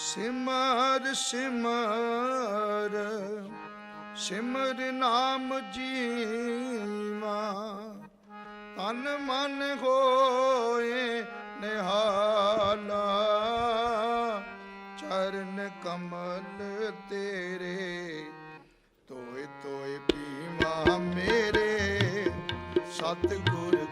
ਸਿਮਰ ਸਿਮਰ ਸਿਮਰ ਨਾਮ ਜੀਵਾ। ਤਨ ਮਨ ਹੋਏ ਨਿਹਾਲਾ, ਚਰਨ ਕਮਲ ਤੇਰੇ। ਤੋਏ ਤੋਏ ਪੀਵਾ ਮੇਰੇ, ਸਤਿਗੁਰ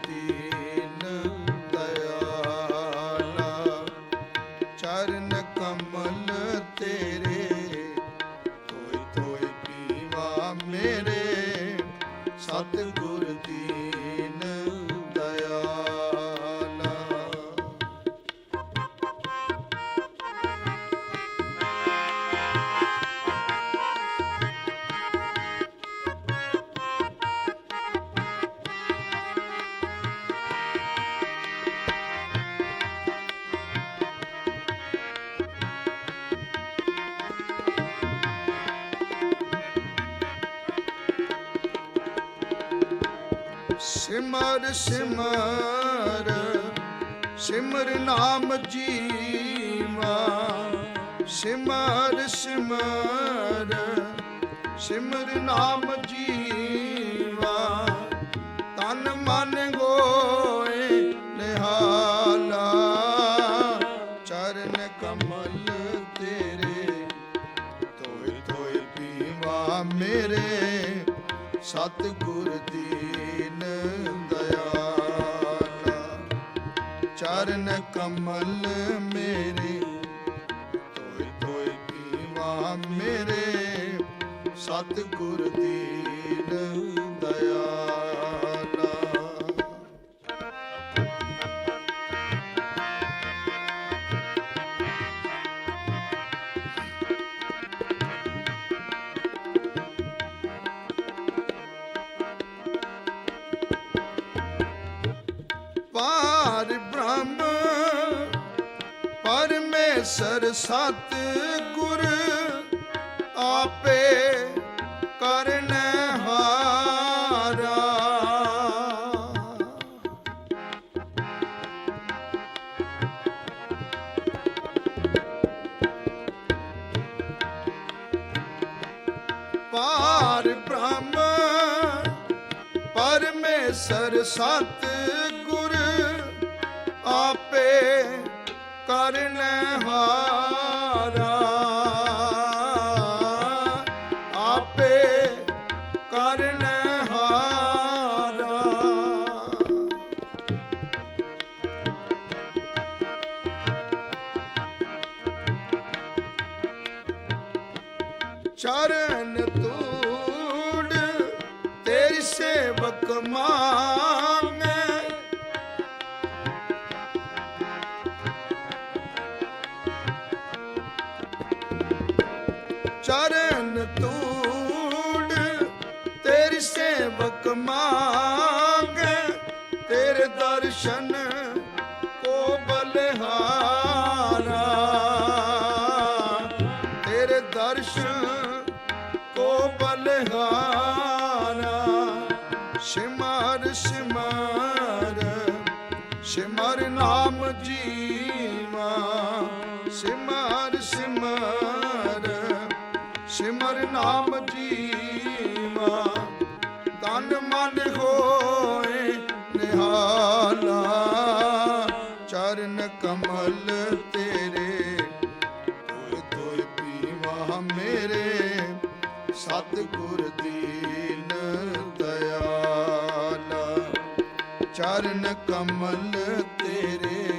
ਸਿਮਰ ਸਿਮਰ ਸਿਮਰ ਨਾਮ ਜੀਵਾ। ਸਿਮਰ ਸਿਮਰ ਸਿਮਰ ਨਾਮ ਜੀਵਾ। ਤਨ ਮਨ ਕਮਲ ਮੇਰੇ ਤੋਏ ਤੋਏ ਪੀਵਾ ਮੇਰੇ ਸਤਿਗੁਰ ਦੀ ਪਰਮੇਸ਼ਰ ਸਤ ਗੁਰ ਆਪੇ ਕਰਨ ਹਾਰਾ। ਪਾਰ ਬ੍ਰਹਮ ਪਰਮੇਸ਼ਰ ਸਤ ਚਰਨ ਤੂੜ ਤੇਰੀ ਸੇਵਕ ਮੰਗੇ ਤੇਰੇ ਦਰਸ਼ਨ ਕਮਲ ਤੇਰੇ ਤੋਏ ਤੋਏ ਪੀਵਾ ਮੇਰੇ ਸਤਿਗੁਰ ਦੀਨ ਦਇਆਲਾ। ਚਰਨ ਕਮਲ ਤੇਰੇ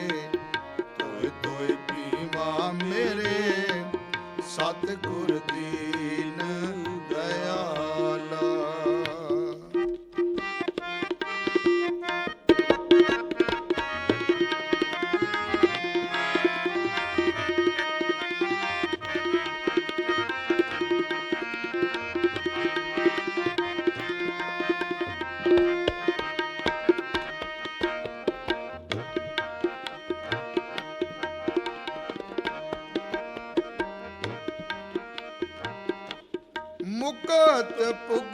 புக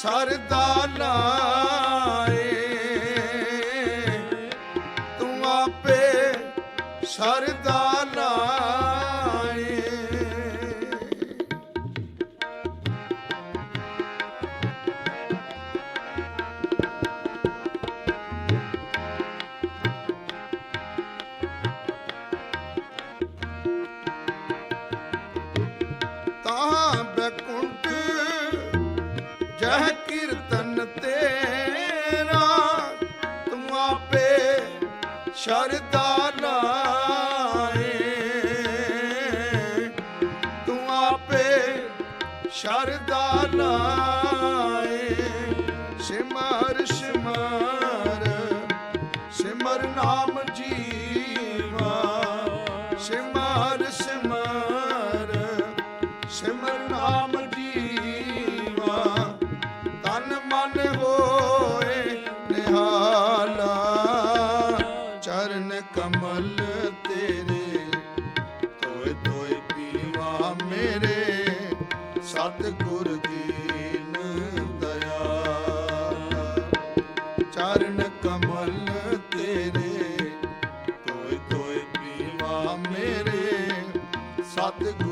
ਸਰਦਾ ਨਾਏ ਤੂੰ ਆਪੇ ਸਰਦਾ ਨਾਏ ਤਾਂ ਸ਼ਰਦਾ ਤੂੰ ਆਪੇ ਸ਼ਰਦਾ ਸਿਮਰ ਸਿਮਰ ਸਿਮਰ ਨਾਮ ਜੀਵਾ। ਸਿਮਰ the good.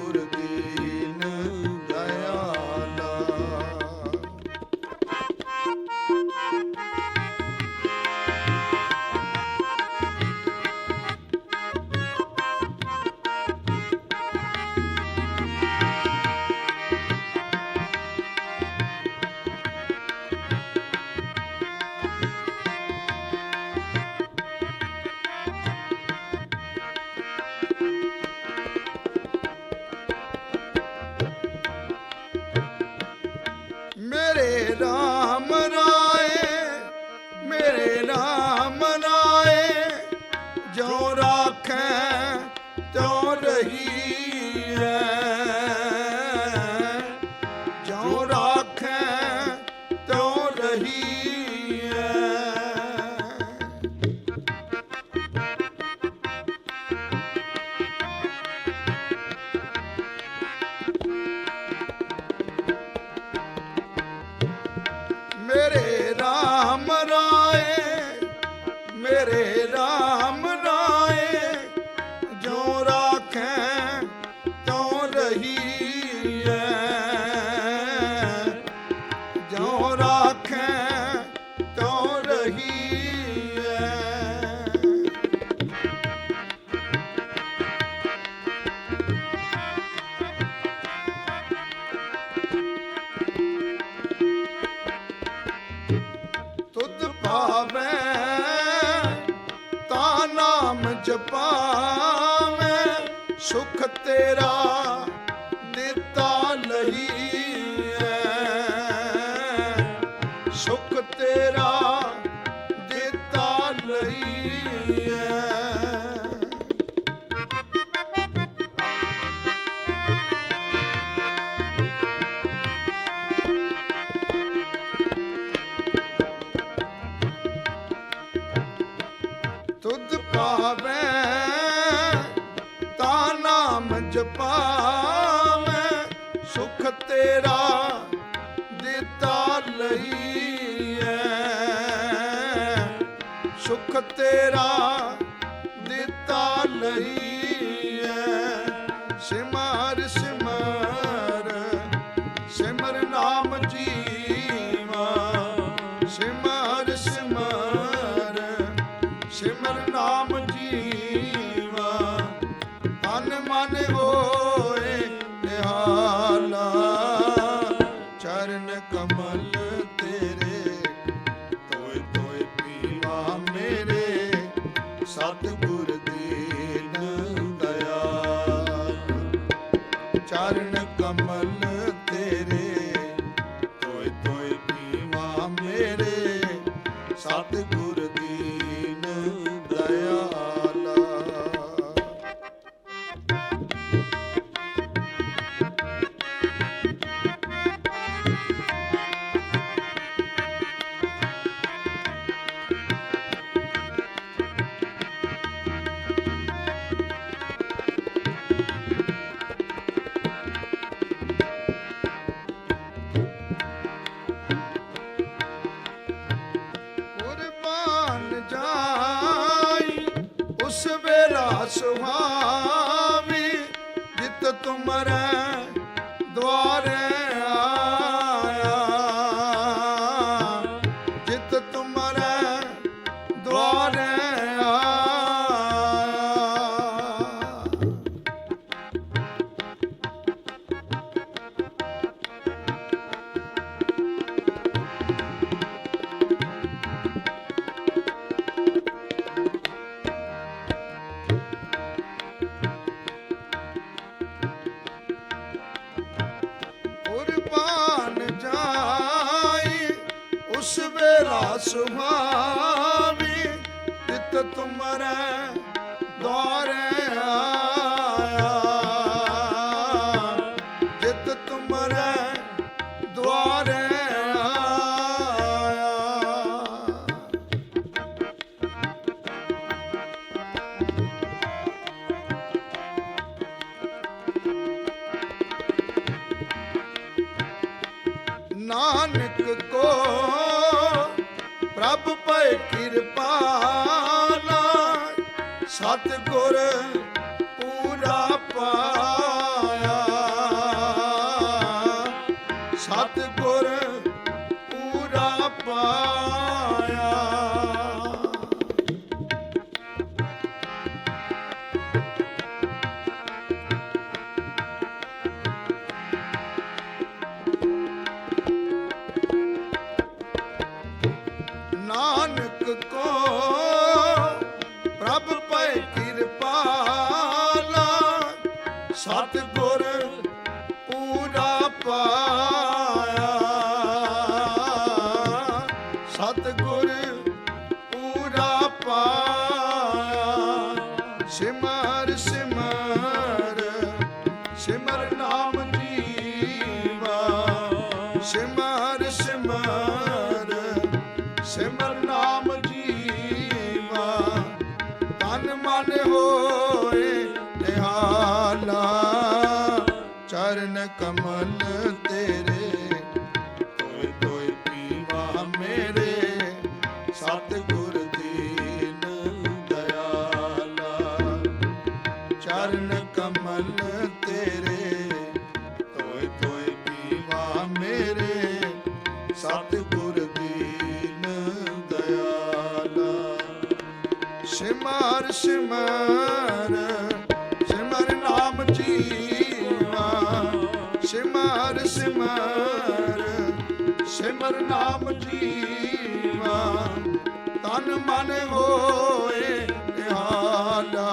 rir. ਨਹੀਂ ਤੇਰਾ ਦਿੱਤਾ ਨਹੀਂ ਹੈ ਤੁਧ ਪਾਵੇ ਤਾਂ ਨਾਮ ਜਪਾ। ਸੁਖ ਤੇਰਾ ਦਿੱਤਾ ਲਈਐ। ਸੁਖ ਤੇਰਾ ਦਿੱਤਾ ਲਈ সোহা ਸਤਿਗੁਰ ਪੂਰਾ ਪਾਇਆ। ਨਾਨਕ ਕੋ ਪ੍ਰਭ ਪੈ ਕਿਰਪਾਲਾ ਸਤਿਗੁਰ ਪੂਰਾ ਪਾਇਆ। ਚਰਨ ਕਮਲ ਤੇਰੇ। ਤੋਏ ਤੋਏ ਪੀਵਾ ਮੇਰੇ। ਸਤਿਗੁਰ ਦੀਨ ਦਇਆਲਾ। ਚਰਨ ਕਮਲ ਤੇਰੇ। ਤੋਏ ਤੋਏ ਪੀਵਾ ਮੇਰੇ। ਸਤਿਗੁਰ ਦੀਨ ਦਇਆਲਾ। ਸਿਮਰ ਸਿਮਰ। ਸਿਮਰ ਸਿਮਰ ਨਾਮ ਜੀਵਾ। ਤਨ ਮਨ ਹੋਏ ਨਿਹਾਲਾ,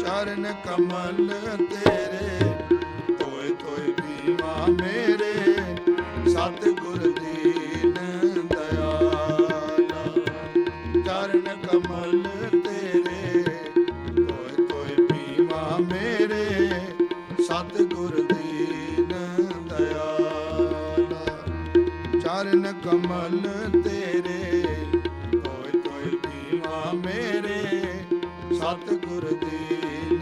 ਚਰਨ ਕਮਲ ਤੇਰੇ। ਤੋਏ ਤੋਏ ਪੀਵਾ ਮੇਰੇ, ਸਤਿਗੁਰ ਦੀਨ ਦਇਆਲਾ। ਚਰਨ ਕਮਲ ਕਮਲ ਤੇਰੇ ਕੋਈ ਕੋਈ ਪੀਵਾ ਮੇਰੇ ਸਤਿਗੁਰ ਦੀ